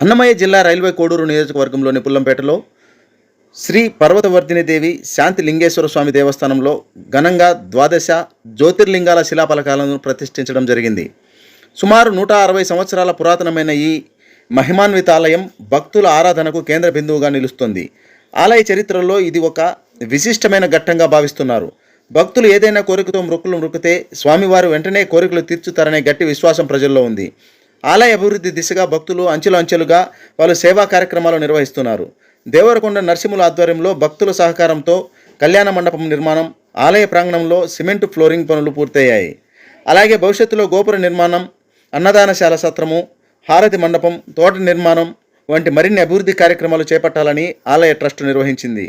అన్నమయ్య జిల్లా రైల్వే కోడూరు నియోజకవర్గంలోని పుల్లంపేటలో శ్రీ పర్వతవర్ధినిదేవి శాంతి లింగేశ్వర స్వామి దేవస్థానంలో ఘనంగా ద్వాదశ జ్యోతిర్లింగాల శిలాఫలకాలను ప్రతిష్ఠించడం జరిగింది. సుమారు నూట అరవై సంవత్సరాల పురాతనమైన ఈ మహిమాన్విత ఆలయం భక్తుల ఆరాధనకు కేంద్ర బిందువుగా నిలుస్తుంది. ఆలయ చరిత్రలో ఇది ఒక విశిష్టమైన ఘట్టంగా భావిస్తున్నారు. భక్తులు ఏదైనా కోరికతో మృక్కులు మృక్కితే స్వామివారు వెంటనే కోరికలు తీర్చుతారనే గట్టి విశ్వాసం ప్రజల్లో ఉంది. ఆలయ అభివృద్ధి దిశగా భక్తులు అంచెలు అంచెలుగా వాళ్ళు సేవా కార్యక్రమాలు నిర్వహిస్తున్నారు. దేవరకొండ నరసింహుల ఆధ్వర్యంలో భక్తుల సహకారంతో కళ్యాణ మండపం నిర్మాణం ఆలయ ప్రాంగణంలో సిమెంట్ ఫ్లోరింగ్ పనులు పూర్తయ్యాయి. అలాగే భవిష్యత్తులో గోపుర నిర్మాణం అన్నదానశాల సత్రము హారతి మండపం తోట నిర్మాణం వంటి మరిన్ని అభివృద్ధి కార్యక్రమాలు చేపట్టాలని ఆలయ ట్రస్ట్ నిర్వహించింది.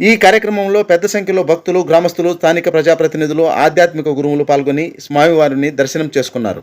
ఈ కార్యక్రమంలో పెద్ద సంఖ్యలో భక్తులు గ్రామస్తులు స్థానిక ప్రజాప్రతినిధులు ఆధ్యాత్మిక గురువులు పాల్గొని స్వామివారిని దర్శనం చేసుకున్నారు.